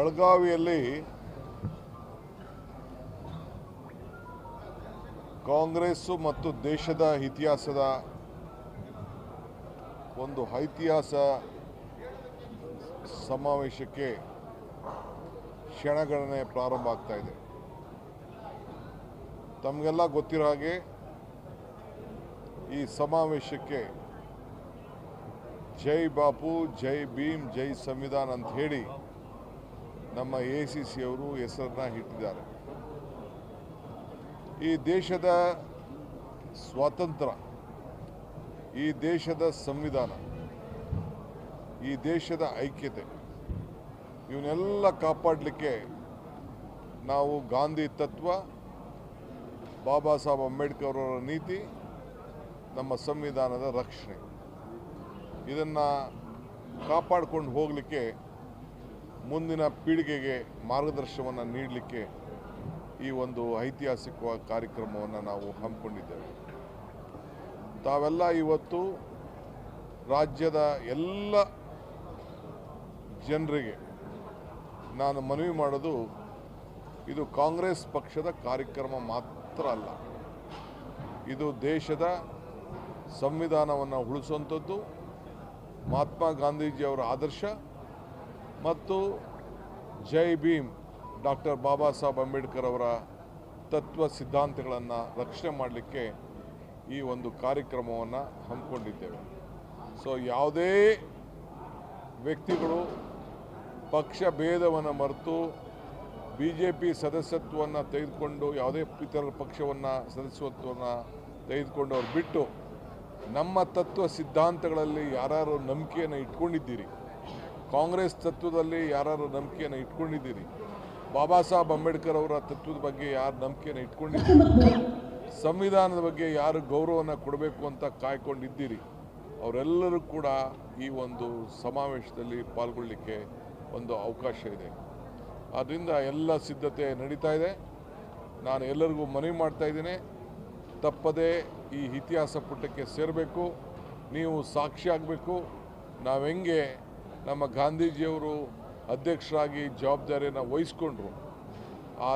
ಬೆಳಗಾವಿಯಲ್ಲಿ ಕಾಂಗ್ರೆಸ್ಸು ಮತ್ತು ದೇಶದ ಇತಿಹಾಸದ ಒಂದು ಐತಿಹಾಸ ಸಮಾವೇಶಕ್ಕೆ ಕ್ಷಣಗಣನೆ ಪ್ರಾರಂಭ ಆಗ್ತಾ ಇದೆ. ತಮಗೆಲ್ಲ ಗೊತ್ತಿರೋ ಹಾಗೆ ಈ ಸಮಾವೇಶಕ್ಕೆ ಜೈ ಬಾಪು, ಜೈ ಭೀಮ್, ಜೈ ಸಂವಿಧಾನ ಅಂತ ಹೇಳಿ ನಮ್ಮ ಎ ಸಿ ಸಿ ಅವರು ಹೆಸರನ್ನ ಇಟ್ಟಿದ್ದಾರೆ. ಈ ದೇಶದ ಸ್ವಾತಂತ್ರ್ಯ, ಈ ದೇಶದ ಸಂವಿಧಾನ, ಈ ದೇಶದ ಐಕ್ಯತೆ, ಇವನ್ನೆಲ್ಲ ಕಾಪಾಡಲಿಕ್ಕೆ ನಾವು ಗಾಂಧಿ ತತ್ವ, ಬಾಬಾ ಸಾಹೇಬ್ ಅಂಬೇಡ್ಕರ್ ಅವರ ನೀತಿ, ನಮ್ಮ ಸಂವಿಧಾನದ ರಕ್ಷಣೆ. ಇದನ್ನು ಕಾಪಾಡ್ಕೊಂಡು ಹೋಗಲಿಕ್ಕೆ ಮುಂದಿನ ಪೀಳಿಗೆಗೆ ಮಾರ್ಗದರ್ಶನವನ್ನು ನೀಡಲಿಕ್ಕೆ ಈ ಒಂದು ಐತಿಹಾಸಿಕವಾದ ಕಾರ್ಯಕ್ರಮವನ್ನು ನಾವು ಹಮ್ಮಿಕೊಂಡಿದ್ದೇವೆ. ತಾವೆಲ್ಲ ಇವತ್ತು ರಾಜ್ಯದ ಎಲ್ಲ ಜನರಿಗೆ ನಾನು ಮನವಿ ಮಾಡೋದು, ಇದು ಕಾಂಗ್ರೆಸ್ ಪಕ್ಷದ ಕಾರ್ಯಕ್ರಮ ಮಾತ್ರ ಅಲ್ಲ. ಇದು ದೇಶದ ಸಂವಿಧಾನವನ್ನು ಉಳಿಸುವಂಥದ್ದು. ಮಹಾತ್ಮ ಗಾಂಧೀಜಿಯವರ ಆದರ್ಶ ಮತ್ತು ಜೈ ಭೀಮ್, ಡಾಕ್ಟರ್ ಬಾಬಾ ಸಾಹೇಬ್ ಅಂಬೇಡ್ಕರ್ ಅವರ ತತ್ವ ಸಿದ್ಧಾಂತಗಳನ್ನು ರಕ್ಷಣೆ ಮಾಡಲಿಕ್ಕೆ ಈ ಒಂದು ಕಾರ್ಯಕ್ರಮವನ್ನು ಹಮ್ಮಿಕೊಂಡಿದ್ದೇವೆ. ಸೊ ಯಾವುದೇ ವ್ಯಕ್ತಿಗಳು ಪಕ್ಷ ಭೇದವನ್ನು ಮರೆತು ಬಿ ಜೆ ಪಿ ಸದಸ್ಯತ್ವವನ್ನು ತೆಗೆದುಕೊಂಡು ಯಾವುದೇ ಇತರ ಪಕ್ಷವನ್ನು ಸದಸ್ಯತ್ವವನ್ನು ತೆಗೆದುಕೊಂಡು ಅವ್ರು ಬಿಟ್ಟು ನಮ್ಮ ತತ್ವ ಸಿದ್ಧಾಂತಗಳಲ್ಲಿ ಯಾರು ನಂಬಿಕೆಯನ್ನು ಇಟ್ಕೊಂಡಿದ್ದೀರಿ ಕಾಂಗ್ರೆಸ್ ತತ್ವದಲ್ಲಿ ಯಾರು ನಂಬಿಕೆಯನ್ನು ಇಟ್ಕೊಂಡಿದ್ದೀರಿ? ಬಾಬಾ ಸಾಹೇಬ್ ಅಂಬೇಡ್ಕರ್ ಅವರ ತತ್ವದ ಬಗ್ಗೆ ಯಾರು ನಂಬಿಕೆಯನ್ನು ಇಟ್ಕೊಂಡಿದ್ದೀರಿ? ಸಂವಿಧಾನದ ಬಗ್ಗೆ ಯಾರು ಗೌರವವನ್ನು ಕೊಡಬೇಕು ಅಂತ ಕಾಯ್ಕೊಂಡಿದ್ದೀರಿ? ಅವರೆಲ್ಲರೂ ಕೂಡ ಈ ಒಂದು ಸಮಾವೇಶದಲ್ಲಿ ಪಾಲ್ಗೊಳ್ಳಲಿಕ್ಕೆ ಒಂದು ಅವಕಾಶ ಇದೆ. ಆದ್ದರಿಂದ ಎಲ್ಲ ಸಿದ್ಧತೆ ನಡೀತಾ ಇದೆ. ನಾನು ಎಲ್ಲರಿಗೂ ಮನವಿ ಮಾಡ್ತಾ ಇದ್ದೀನಿ. ತಪ್ಪದೇ ಈ ಇತಿಹಾಸ ಪುಟಕ್ಕೆ ಸೇರಬೇಕು. ನೀವು ಸಾಕ್ಷಿ ಆಗಬೇಕು. ನಾವು ಹೆಂಗೆ ನಮ್ಮ ಗಾಂಧೀಜಿಯವರು ಅಧ್ಯಕ್ಷರಾಗಿ ಜವಾಬ್ದಾರಿಯನ್ನು ವಹಿಸ್ಕೊಂಡ್ರು. ಆ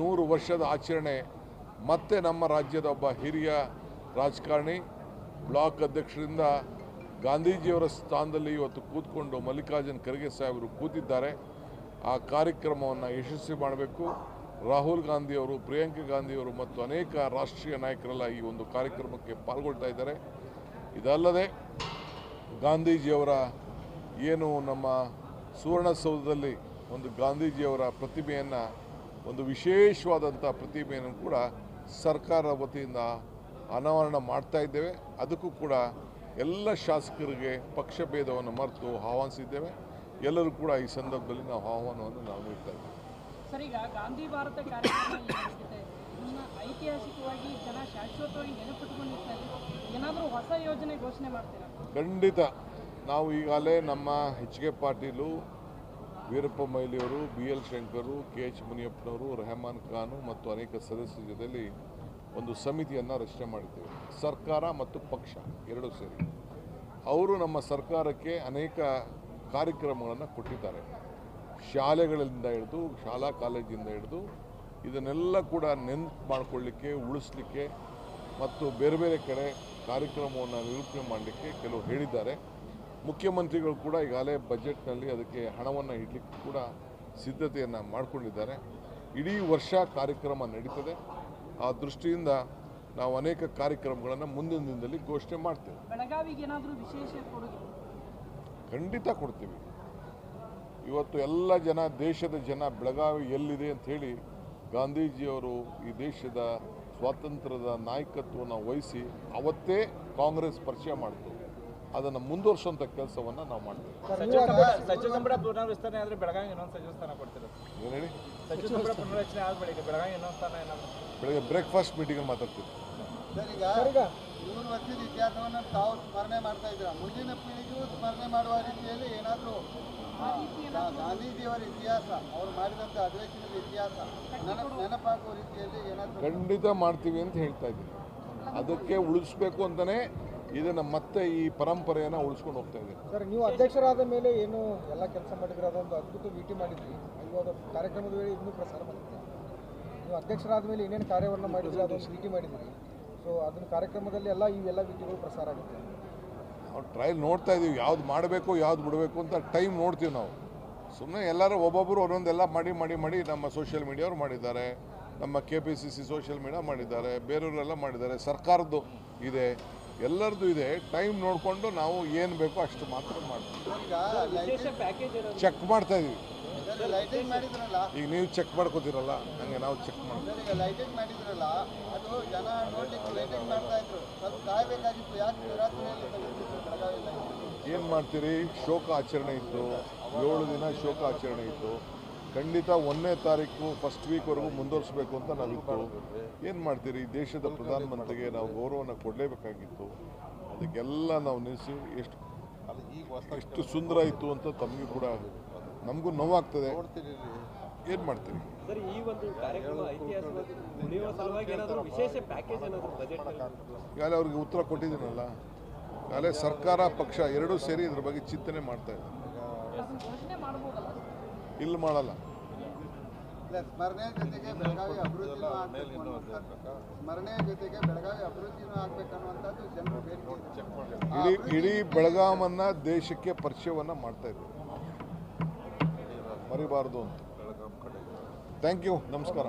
ನೂರು ವರ್ಷದ ಆಚರಣೆ ಮತ್ತೆ ನಮ್ಮ ರಾಜ್ಯದ ಒಬ್ಬ ಹಿರಿಯ ರಾಜಕಾರಣಿ, ಬ್ಲಾಕ್ ಅಧ್ಯಕ್ಷರಿಂದ ಗಾಂಧೀಜಿಯವರ ಸ್ಥಾನದಲ್ಲಿ ಇವತ್ತು ಕೂತ್ಕೊಂಡು ಮಲ್ಲಿಕಾರ್ಜುನ್ ಖರ್ಗೆ ಸಾಹೇಬರು ಕೂತಿದ್ದಾರೆ. ಆ ಕಾರ್ಯಕ್ರಮವನ್ನು ಯಶಸ್ವಿ ಮಾಡಬೇಕು. ರಾಹುಲ್ ಗಾಂಧಿಯವರು, ಪ್ರಿಯಾಂಕಾ ಗಾಂಧಿಯವರು ಮತ್ತು ಅನೇಕ ರಾಷ್ಟ್ರೀಯ ನಾಯಕರೆಲ್ಲ ಈ ಒಂದು ಕಾರ್ಯಕ್ರಮಕ್ಕೆ ಪಾಲ್ಗೊಳ್ತಾ ಇದ್ದಾರೆ. ಇದಲ್ಲದೆ ಗಾಂಧೀಜಿಯವರ ಏನು ನಮ್ಮ ಸುವರ್ಣಸೌಧದಲ್ಲಿ ಒಂದು ಗಾಂಧೀಜಿಯವರ ಪ್ರತಿಮೆಯನ್ನು ಒಂದು ವಿಶೇಷವಾದಂಥ ಪ್ರತಿಮೆಯನ್ನು ಕೂಡ ಸರ್ಕಾರ ವತಿಯಿಂದ ಅನಾವರಣ ಮಾಡ್ತಾ ಇದ್ದೇವೆ. ಅದಕ್ಕೂ ಕೂಡ ಎಲ್ಲ ಶಾಸಕರಿಗೆ ಪಕ್ಷ ಭೇದವನ್ನು ಮರೆತು ಆಹ್ವಾನಿಸಿದ್ದೇವೆ. ಎಲ್ಲರೂ ಕೂಡ ಈ ಸಂದರ್ಭದಲ್ಲಿ ನಾವು ಆಹ್ವಾನವನ್ನು ನಾವು ನೀಡ್ತಾ ಇದ್ದೇವೆ. ಸರ್ ಈಗ ಗಾಂಧಿ ಭಾರತ ಐತಿಹಾಸಿಕವಾಗಿ ಜನ ಶಾಶ್ವತವಾಗಿ ನೆನಪಿಟ್ಕೊಂಡಿರ್ತಾರೆ. ಏನಾದರೂ ಹೊಸ ಯೋಜನೆ ಘೋಷಣೆ ಮಾಡ್ತೀರಾ? ಖಂಡಿತ. ನಾವು ಈಗಾಗಲೇ ನಮ್ಮ H K Patil Veerappa ಮೊಯ್ಲಿಯವರು B L Shankar, K H ಮುನಿಯಪ್ಪನವರು, Rahman Khan ಮತ್ತು ಅನೇಕ ಸದಸ್ಯರ ಜೊತೆಯಲ್ಲಿ ಒಂದು ಸಮಿತಿಯನ್ನು ರಚನೆ ಮಾಡಿದ್ದೇವೆ. ಸರ್ಕಾರ ಮತ್ತು ಪಕ್ಷ ಎರಡೂ ಸೇರಿ. ಅವರು ನಮ್ಮ ಸರ್ಕಾರಕ್ಕೆ ಅನೇಕ ಕಾರ್ಯಕ್ರಮಗಳನ್ನು ಕೊಟ್ಟಿದ್ದಾರೆ. ಶಾಲೆಗಳಿಂದ ಹಿಡಿದು, ಶಾಲಾ ಕಾಲೇಜಿಂದ ಹಿಡಿದು ಇದನ್ನೆಲ್ಲ ಕೂಡ ನೆನಪು ಮಾಡಿಕೊಳ್ಳಿಕ್ಕೆ, ಉಳಿಸ್ಲಿಕ್ಕೆ ಮತ್ತು ಬೇರೆ ಬೇರೆ ಕಡೆ ಕಾರ್ಯಕ್ರಮವನ್ನು ನಿರೂಪಣೆ ಮಾಡಲಿಕ್ಕೆ ಕೆಲವು ಹೇಳಿದ್ದಾರೆ. ಮುಖ್ಯಮಂತ್ರಿಗಳು ಕೂಡ ಈಗಾಗಲೇ ಬಜೆಟ್ನಲ್ಲಿ ಅದಕ್ಕೆ ಹಣವನ್ನು ಇಡಲಿಕ್ಕೆ ಕೂಡ ಸಿದ್ಧತೆಯನ್ನು ಮಾಡಿಕೊಂಡಿದ್ದಾರೆ. ಇಡೀ ವರ್ಷ ಕಾರ್ಯಕ್ರಮ ನಡೀತದೆ. ಆ ದೃಷ್ಟಿಯಿಂದ ನಾವು ಅನೇಕ ಕಾರ್ಯಕ್ರಮಗಳನ್ನು ಮುಂದಿನ ದಿನದಲ್ಲಿ ಘೋಷಣೆ ಮಾಡ್ತೇವೆ. ಖಂಡಿತ ಕೊಡ್ತೀವಿ. ಇವತ್ತು ಎಲ್ಲ ಜನ ದೇಶದ ಜನ ಬೆಳಗಾವಿ ಎಲ್ಲಿದೆ ಅಂತ ಹೇಳಿ ಗಾಂಧೀಜಿಯವರು ಈ ದೇಶದ ಸ್ವಾತಂತ್ರ್ಯದ ನಾಯಕತ್ವವನ್ನು ವಹಿಸಿ ಅವತ್ತೇ ಕಾಂಗ್ರೆಸ್ ಪರಿಚಯ ಮಾಡಿತು. ಅದನ್ನು ಮುಂದುವರ್ಸುವಂಥ ಕೆಲಸವನ್ನು ನಾವು ಮಾಡ್ತೀವಿ. ಸಚಿವ ಸಂಪುಟ ಪುನರ್ವಿಸ್ತರಣೆ ಆದ್ರೆ ಬೆಳಗಾವಿ ಇನ್ನೊಂದು ಸಚಿವ ಸ್ಥಾನ ಕೊಡ್ತೀರಾ ಏನು ಹೇಳಿ? ಸಚಿವ ಸಂಪುಟ ಪುನರ್ರಚನೆ ಆದ ಬಳಿಕ ಬೆಳಗಾವಿ ಇನ್ನೊಂದು ಸ್ಥಾನ ಏನಾದ್ರು ಬೆಳಗ್ಗೆ ಬ್ರೇಕ್ಫಾಸ್ಟ್ ಮೀಟಿಂಗ್ ಮಾತಾಡ್ತೀವಿ. ಸರ್ ಈಗ ಮೂರು ವರ್ಷದ ಇತಿಹಾಸವನ್ನು ತಾವು ಸ್ಮರಣೆ ಮಾಡ್ತಾ ಇದ್ದೀರಾ? ಮುಂದಿನ ಪೀಳಿಗೆಯೂ ಸ್ಮರಣೆ ಮಾಡುವ ರೀತಿಯಲ್ಲಿ ಏನಾದರೂ ಗಾಂಧೀಜಿಯವರ ಇತಿಹಾಸ ಅವರು ಮಾಡಿದಂಥ ಅಧಿವೇಶನದ ಇತಿಹಾಸ ನೆನಪು ನೆನಪಾಗುವ ರೀತಿಯಲ್ಲಿ ಏನಾದರೂ ಖಂಡಿತ ಮಾಡ್ತೀವಿ ಅಂತ ಹೇಳ್ತಾ ಇದ್ದೀನಿ. ಅದಕ್ಕೆ ಉಳಿಸ್ಬೇಕು ಅಂತಲೇ ಇದನ್ನು ಮತ್ತೆ ಈ ಪರಂಪರೆಯನ್ನು ಉಳಿಸ್ಕೊಂಡು ಹೋಗ್ತಾ ಇದೆ. ಸರ್ ನೀವು ಅಧ್ಯಕ್ಷರಾದ ಮೇಲೆ ಏನು ಎಲ್ಲ ಕೆಲಸ ಮಾಡಿದ್ರೆ? ಅದೊಂದು ಅದ್ಭುತ ಭೇಟಿ ಮಾಡಿದ್ರಿ. ಇವಾಗ ಕಾರ್ಯಕ್ರಮದ ವೇಳೆ ಇನ್ನೂ ಪ್ರಸಾರ ಮಾಡಿದ್ರಿ. ನೀವು ಅಧ್ಯಕ್ಷರಾದ ಮೇಲೆ ಏನೇನು ಕಾರ್ಯವನ್ನು ಮಾಡಿದ್ರೆ ಅದೊಂದು ಭೇಟಿ ಮಾಡಿದ್ರಿ. ಸೊ ಅದನ್ನ ಕಾರ್ಯಕ್ರಮದಲ್ಲಿ ಎಲ್ಲ ಇವೆಲ್ಲ ಭೇಟಿಗಳು ಪ್ರಸಾರ ಆಗುತ್ತೆ. ನಾವು ಟ್ರಯಲ್ ನೋಡ್ತಾ ಇದ್ದೀವಿ ಯಾವ್ದು ಮಾಡಬೇಕು ಯಾವ್ದು ಬಿಡಬೇಕು ಅಂತ ಟೈಮ್ ನೋಡ್ತೀವಿ ನಾವು. ಸುಮ್ಮನೆ ಎಲ್ಲರೂ ಒಬ್ಬೊಬ್ಬರು ಒಂದೊಂದೆಲ್ಲ ಮಾಡಿ ಮಾಡಿ ಮಾಡಿ ನಮ್ಮ ಸೋಷಿಯಲ್ ಮೀಡಿಯಾವ್ರು ಮಾಡಿದ್ದಾರೆ. ನಮ್ಮ K P C C social media ಮಾಡಿದ್ದಾರೆ. ಬೇರೆಯವರೆಲ್ಲ ಮಾಡಿದ್ದಾರೆ. ಸರ್ಕಾರದ್ದು ಇದೆ. ಎಲ್ಲರದ್ದು ಇದೆ. ಟೈಮ್ ನೋಡಿಕೊಂಡು ನಾವು ಏನು ಬೇಕೋ ಅಷ್ಟು ಮಾತ್ರ ಮಾಡ್ತೀವಿ. ಚೆಕ್ ಮಾಡ್ತಾ ಇದೀವಿ. ಲೈಟಿಂಗ್ ಲೈಟಿಂಗ್ ಮಾಡಿದ್ರಲ್ಲ? ಈಗ ನೀವು ಚೆಕ್ ಮಾಡ್ಕೋತೀರಲ್ಲ ಹಂಗೆ ನಾವು ಚೆಕ್ ಮಾಡ್ತೀವಿ. ಏನು ಮಾಡ್ತೀರಿ? ಶೋಕ ಆಚರಣೆ ಇತ್ತು. ಏಳು ದಿನ ಶೋಕ ಆಚರಣೆ ಇತ್ತು. ಖಂಡಿತ ಒಂದನೇ ತಾರೀಕು ಫಸ್ಟ್ ವೀಕ್ವರೆಗೂ ಮುಂದುವರಿಸಬೇಕು ಅಂತ ನಾವಿತ್ತು. ಏನು ಮಾಡ್ತೀರಿ? ದೇಶದ ಪ್ರಧಾನಮಂತ್ರಿಗೆ ನಾವು ಗೌರವನ ಕೊಡಲೇಬೇಕಾಗಿತ್ತು. ಅದಕ್ಕೆಲ್ಲ ನಾವು ನಿಲ್ಲಿಸಿ ಎಷ್ಟು ಎಷ್ಟು ಸುಂದರ ಇತ್ತು ಅಂತ ತಮಗೂ ಕೂಡ ನಮಗೂ ನೋವಾಗ್ತದೆ. ಏನು ಮಾಡ್ತೀರಿ? ಸರ್ ಈ ಒಂದು ಕಾರ್ಯಕ್ರಮ ಐತಿಹಾಸಿಕವಾಗಿ ಉಳಿಯುವ ಸಲುವಾಗಿ ಏನಾದರೂ ವಿಶೇಷ ಪ್ಯಾಕೇಜ್ ಏನಾದರೂ ಬಜೆಟ್ ಈಗಾಗಲೇ ಅವ್ರಿಗೆ ಉತ್ತರ ಕೊಟ್ಟಿದ್ದೀನಲ್ಲ. ಈಗಾಗಲೇ ಸರ್ಕಾರ ಪಕ್ಷ ಎರಡೂ ಸೇರಿ ಇದ್ರ ಬಗ್ಗೆ ಚಿಂತನೆ ಮಾಡ್ತಾ ಇದ್ದಾರೆ ಇಲ್ಲಿ ಮಾಡಲ್ಲ. ಸ್ಮರಣೆ ಜೊತೆಗೆ ಬೆಳಗಾವಿ ಅಭಿವೃದ್ಧಿನೂ ಆಗಬೇಕು ಸ್ಮರಣೆ ಜೊತೆಗೆ ಬೆಳಗಾವಿ ಅಭಿವೃದ್ಧಿನೂ ಆಗ್ಬೇಕನ್ನುವಂಥದ್ದು ಜನರು ಬೇಡಿಕೆ ಇಡೀ ಬೆಳಗಾಮನ್ನ ದೇಶಕ್ಕೆ ಪರಿಚಯವನ್ನ ಮಾಡ್ತಾ ಇದ್ದೀವಿ. ಮರಿಬಾರ್ದು. ಅಂತ. ಥ್ಯಾಂಕ್ ಯು ನಮಸ್ಕಾರ.